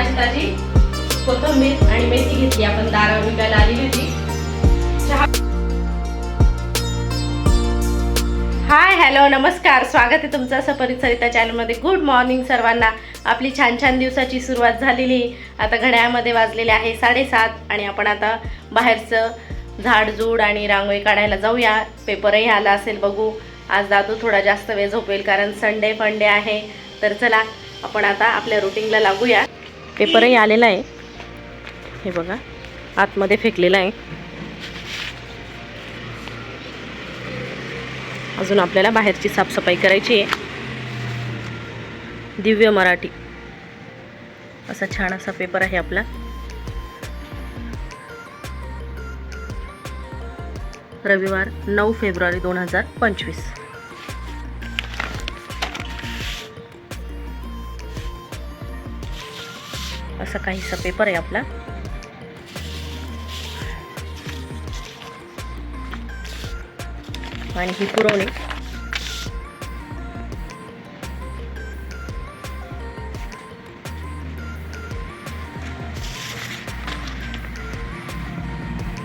ताजी ताजी कोथंबीर आणि मेथी घेतली. आपण दारा विकायला आलेली होती. चहा हाय हॅलो नमस्कार. स्वागत आहे तुमचं असं परिसरिता चॅनलमध्ये गुड मॉर्निंग सर्वांना. आपली छान छान दिवसाची सुरुवात झालेली. आता घड्याळमध्ये वाजलेले आहे साडेसात आणि आपण आता बाहेरचं झाडझूड आणि रांगोळी काढायला जाऊया. पेपरही आला असेल बघू. आज दादू थोडा जास्त वेळ झोपेल कारण संडे फंडे आहे. तर चला आपण आता आपल्या रुटीनला लागूया. पेपरही आलेला आहे. हे बघा आतमध्ये फेकलेला आहे. अजून आपल्याला बाहेरची साफसफाई करायची आहे. दिव्य मराठी. असा छान असा पेपर आहे आपला. रविवार नऊ फेब्रुवारी दोन हजार पंचवीस. असा काहीसा पेपर आहे आपला. आणि ही पुरवणी.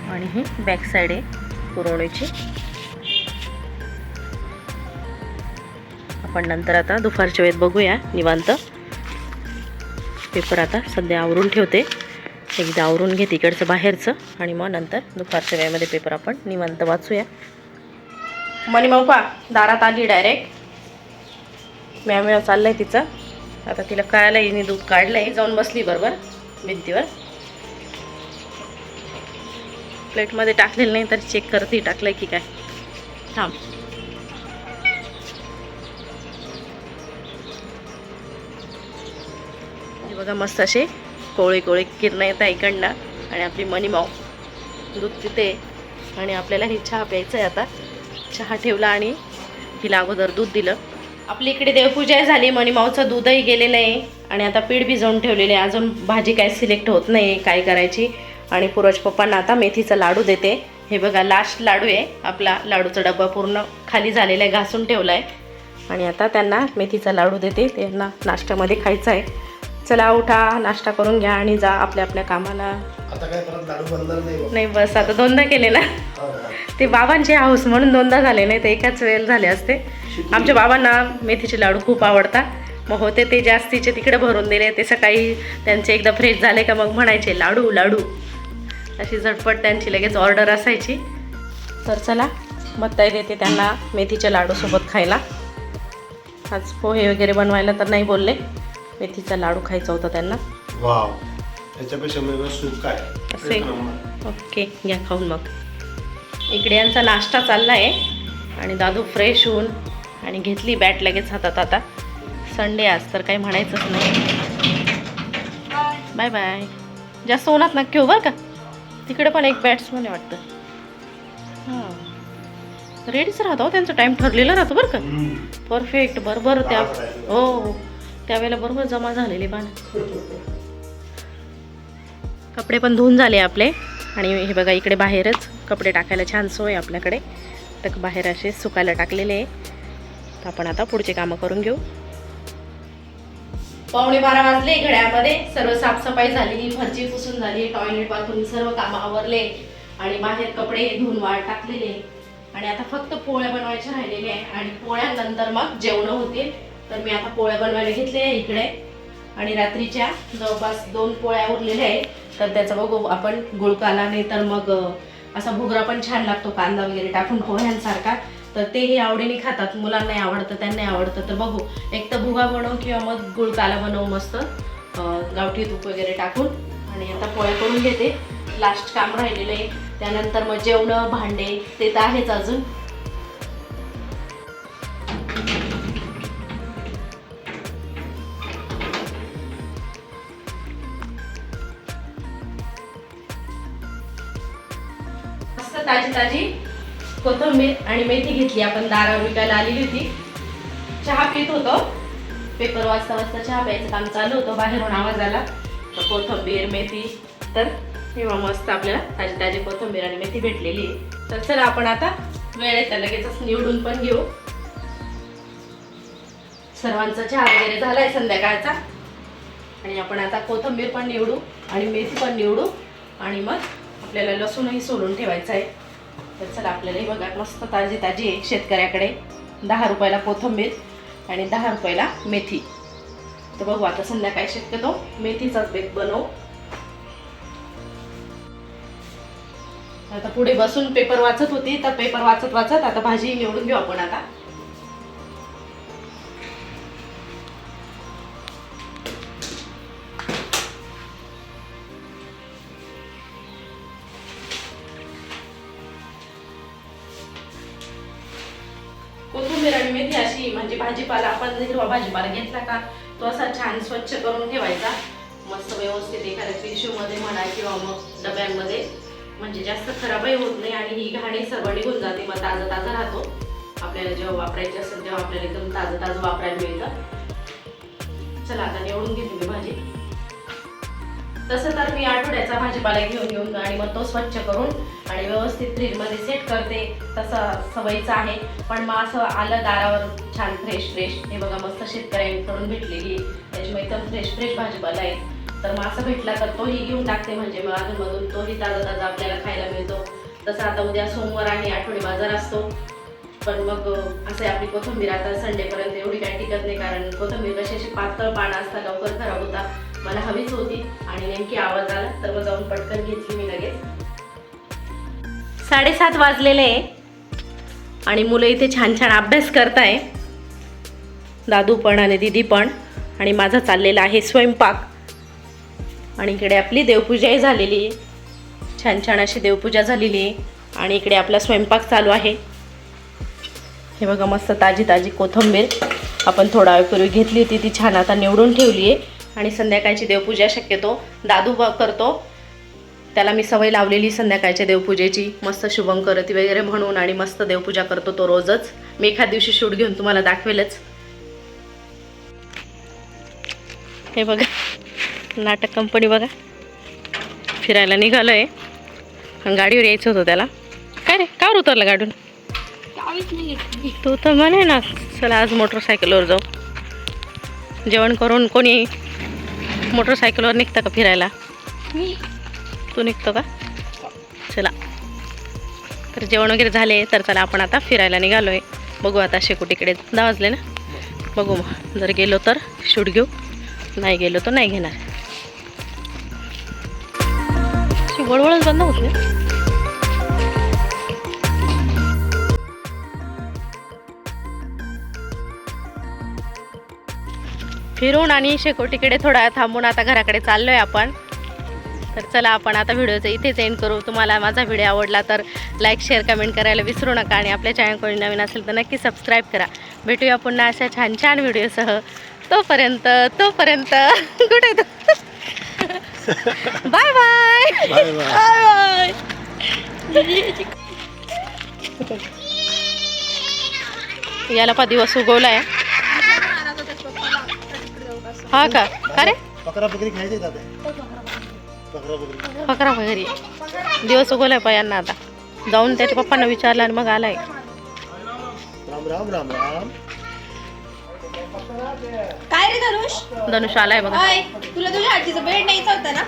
आणि ही बॅक साईड आहे पुरवणीची. आपण नंतर आता दुपारच्या वेळेत बघूया निवांत. पेपर आता सध्या आवरून ठेवते. एकदा आवरून घेते इकडचं बाहेरचं आणि मग नंतर दुपारच्या वेळेमध्ये पेपर आपण निवांत वाचूया. मनी पा दारात आली डायरेक्ट म्या म्या चाललं चाललंय तिचं. आता तिला कळायला हिने दूध काढलंय. जाऊन बसली बरोबर भिंतीवर. प्लेटमध्ये टाकलेलं नाही तर चेक करते टाकलंय की काय. थांब. बघा मस्त असे कोळे कोळे किरणं येत आहे इकडनं. आणि आपली मनी माऊ दूध तिथे आणि आपल्याला हे चहा प्यायचं आहे आता. चहा ठेवला आणि तिला अगोदर दूध दिलं. आपली इकडे देवपूजा झाली. मणिमाऊचं दूधही गेलेलं आहे. आणि आता पीठ भिजवून ठेवलेलं आहे. अजून भाजी काय सिलेक्ट होत नाही काय करायची. आणि पूर्वज पप्पांना आता मेथीचा लाडू देते. हे बघा लास्ट लाडू आहे. आपला लाडूचा डब्बा पूर्ण खाली झालेला आहे घासून ठेवला आहे. आणि आता त्यांना मेथीचा लाडू देते. त्यांना नाश्त्यामध्ये खायचा आहे. चला उठा नाश्ता करून घ्या आणि जा आपल्या आपल्या कामाला. नाही बस आता दोनदा केले ना हा. ते बाबांचे हाऊस म्हणून दोनदा झाले नाही ते एकाच वेळेला झाले असते. आमच्या बाबांना मेथीचे लाडू खूप आवडतात. मग होते ते जास्तीचे तिकडे भरून दिले ते सकाळी त्यांचे एकदा फ्रेश झाले का मग म्हणायचे लाडू लाडू. अशी झटपट त्यांची लगेच ऑर्डर असायची. तर चला मत्ताई देते त्यांना मेथीच्या लाडूसोबत खायला. आज पोहे वगैरे बनवायला तर नाही बोलले. मेथीचा लाडू खायचा होता त्यांना. वाव. त्याच्यापेक्षा वेगळं सूप काय असे? ओके घ्या खाऊन मग. इकडे यांचा नाश्ता चालला आहे आणि दादू फ्रेश होऊन आणि घेतली बॅट लगेच हातात आता. संडे आज तर काही म्हणायचंच नाही. बाय बाय जास्त उन्हात नक्की हो बरं का? तिकडे पण एक बॅट्समन आहे वाटतं. हां. रेडीच राहतो हो, त्यांचा टाईम ठरलेला राहतो बरं का. परफेक्ट बरोबर त्या. हो. त्यावेळेला बरोबर जमा झालेले पाणी. कपडे पण धुवून झाले आपले. आणि हे बघा इकडे बाहेरच कपडे टाकायला छान सोय आपल्याकडे. तर बाहेर असे सुकायला टाकलेले आहे. तर आपण आता पुढचे कामं करून घेऊ. पावणे बारा वाजले घड्यामध्ये सर्व साफसफाई झालेली फरची पुसून झाली टॉयलेट बाथरूम सर्व कामं आवरले. आणि बाहेर कपडे धुवून वाळ टाकलेले. आणि आता फक्त पोळ्या बनवायच्या राहिलेल्या आहे आणि पोळ्यानंतर मग जेवणं होतील. तर मी आता पोळ्या बनवायला घेतले आहे इकडे. आणि रात्रीच्या जवळपास दोन पोळ्या उरलेल्या आहे तर त्याचा बघू आपण गुळकाला नाही तर मग असा भुगरा पण छान लागतो कांदा वगैरे टाकून पोह्यांसारखा. तर तेही आवडीने खातात. मुलांनाही आवडतं त्यांनाही आवडतं. तर बघू एक तर भुगा बनवू किंवा मग गुळकाला बनवू मस्त गावठी तूप वगैरे टाकून. आणि आता पोळ्या करून घेते. लास्ट काम राहिलेलं आहे. त्यानंतर मग जेवणं भांडे ते तर आहेच अजून. ताजी ताजी कोथिंबीर आणि मेथी घेतली. आपण दारा विकायला आलेली होती. चहा पित होतो. पेपर वाजता वाजता चहा प्यायचं काम चालू होतं. बाहेरून आवाज आला. तर कोथिंबीर मेथी तर तेव्हा मस्त आपल्याला ताजी ताजी कोथिंबीर आणि मेथी भेटलेली आहे. तर चला आपण आता वेळेत लगेचच निवडून पण घेऊ. सर्वांचा चहा वगैरे झालाय संध्याकाळचा. आणि आपण आता कोथिंबीर पण निवडू आणि मेथी पण निवडू. आणि मग आपल्याला लसूणही सोलून ठेवायचं आहे. तर चला आपल्यालाही बघा मस्त ताजी ताजी आहे शेतकऱ्याकडे. दहा रुपयाला कोथिंबीर आणि दहा रुपयाला मेथी. तर बघू आता संध्याकाळी शक्यतो मेथीचाच बेत बनवू. आता पुढे बसून पेपर वाचत होती तर पेपर वाचत वाचत आता भाजी निवडून घेऊ आपण आता. कोथिंबीर आणि मेथी अशी म्हणजे भाजीपाला आपण हिरवा भाजीपाला घेतला का तो असा छान स्वच्छ करून ठेवायचा. मस्त व्यवस्थित एखाद्या पिशूमध्ये म्हणा किंवा मग डब्यांमध्ये. म्हणजे जास्त खराबही होत नाही आणि ही घाणी सर्व निघून जाते मग ताजं ताजा राहतो. आपल्याला जेव्हा वापरायची असेल तेव्हा आपल्याला एकदम ताजं ताजं वापरायला मिळतं. चला आता निवडून घेते मी भाजी. तसं तर मी आठवड्याचा भाजीपाला घेऊन येऊन आणि मग तो स्वच्छ करून आणि व्यवस्थित फ्रीजमध्ये सेट करते. तसं सवयीचं आहे. पण मग असं आलं दारावर छान फ्रेश फ्रेश हे बघा मस्त शेतकऱ्यांकडून भेटलेली त्याच्यामुळे एकदम फ्रेश फ्रेश भाजीपाला आहे. तर मग असं भेटला तर तोही घेऊन टाकते म्हणजे मग अधूनमधून. तोही ताजा ताजा आपल्याला खायला मिळतो. तसं आता उद्या सोमवार आहे आठवडी बाजार असतो. पण मग असं आपली कोथिंबीर आता संडेपर्यंत एवढी काय टिकत नाही. कारण कोथिंबीर कशी अशी पातळ पानं असता लवकर खराब होता मला हवीच होती आणि नेमकी आवाज आला तर मग जाऊन पटकन घेतली मी लगेच. साडेसात वाजलेले आहे आणि मुलं इथे छान छान अभ्यास करताय. दादू पण आणि दीदी पण आणि माझा चाललेला आहे स्वयंपाक. आणि इकडे आपली देवपूजाही झालेली आहे. छान छान अशी देवपूजा झालेली आहे आणि इकडे आपला स्वयंपाक चालू आहे. हे बघा मस्त ताजी ताजी कोथिंबीर आपण थोडा वेळपूर्वी घेतली होती ती छान आता निवडून ठेवली आहे. आणि संध्याकाळची देवपूजा शक्यतो दादू ब- करतो. त्याला मी सवय लावलेली संध्याकाळच्या देवपूजेची. मस्त शुभंकरती वगैरे म्हणून आणि मस्त देवपूजा करतो तो रोजच. मी एखाद दिवशी शूट घेऊन तुम्हाला दाखवेलच. हे बघा नाटक कंपनी बघा. फिरायला निघालो आहे गाडीवर यायचं होतं त्याला. काय रे कावर उतरलं गाडून तू तर म्हणे ना चला आज मोटरसायकलवर जाऊ. जेवण करून कोणी मोटरसायकलवर निघतं का फिरायला? तू निघतो का? चला. तर जेवण वगैरे झाले तर चला आपण आता फिरायला निघालो आहे बघू आता शेकोटीकडे दहा वाजले ना? बघू मग. जर गेलो तर शूट घेऊ. नाही गेलो तर नाही घेणार. वळवळच बंद होत फिरून आणि शेकोटीकडे थोडा थांबून आता घराकडे चाललोय आपण. तर चला आपण आता व्हिडिओचं इथेच एंड करू. तुम्हाला माझा व्हिडिओ आवडला तर लाईक शेअर कमेंट करायला विसरू नका आणि आपल्या चॅनल कोणी नवीन असेल तर नक्की सबस्क्राईब करा. भेटूया पुन्हा अशा छान छान व्हिडिओसह. तोपर्यंत तोपर्यंत. कुठे बाय बाय बाय बाय याला पा दिवस उगवलाय. हा का? का रे? बकरा बकरी खायचे फकरा वगैरे दिवस उगवलाय पा यांना आता. जाऊन त्याच्या पप्पांना विचारलं आणि मग आलाय. राम राम राम राम. काय रे धनुष? धनुष आलाय बघा. हाय तुला तुझ्या आजीचा बेड न्यायचा होता ना?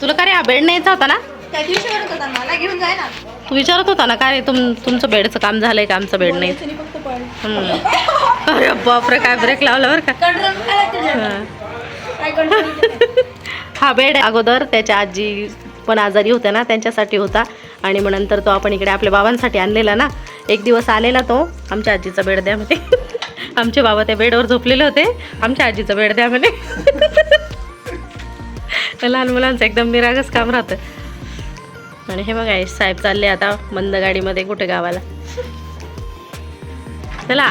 तुला का रे हा बेड न्यायचा होता ना? त्या दिवशी म्हणत होता मला घेऊन जाय ना. तू विचारत होता ना का रे तुम तुमचं बेडचं काम झालंय का आमचं बेड नाही नाही फक्त पळ हम्म. अरे बापरे काय ब्रेक लावला बरं का? हा. बेड अगोदर त्याच्या आजी पण आजारी होत्या ना त्यांच्यासाठी होता. आणि मग नंतर तो आपण इकडे आपल्या बाबांसाठी आणलेला ना. एक दिवस आलेला तो. आमच्या आजीचा बेड द्या म्हणे. आमचे बाबा त्या बेडवर झोपलेले होते. आमच्या आजीचा बेड द्या म्हणे. लहान मुलांचं एकदम मिरागच काम राहतं. आणि हे बघा साहेब चालले आता मंद गाडीमध्ये कुठे गावाला. चला.